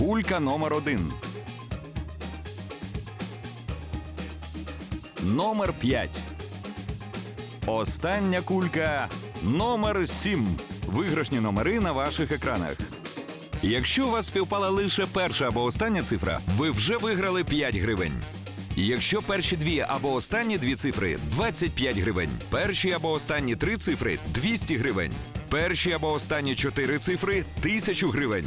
Кулька номер 1. Номер 5. Остання кулька номер 7. Виграшні номери на ваших екранах. Якщо у вас співпала лише перша або остання цифра, ви вже виграли 5 гривень. Якщо перші дві або останні дві цифри 25 гривень. Перші або останні три цифри 200 гривень. Перші або останні чотири цифри 1000 гривень.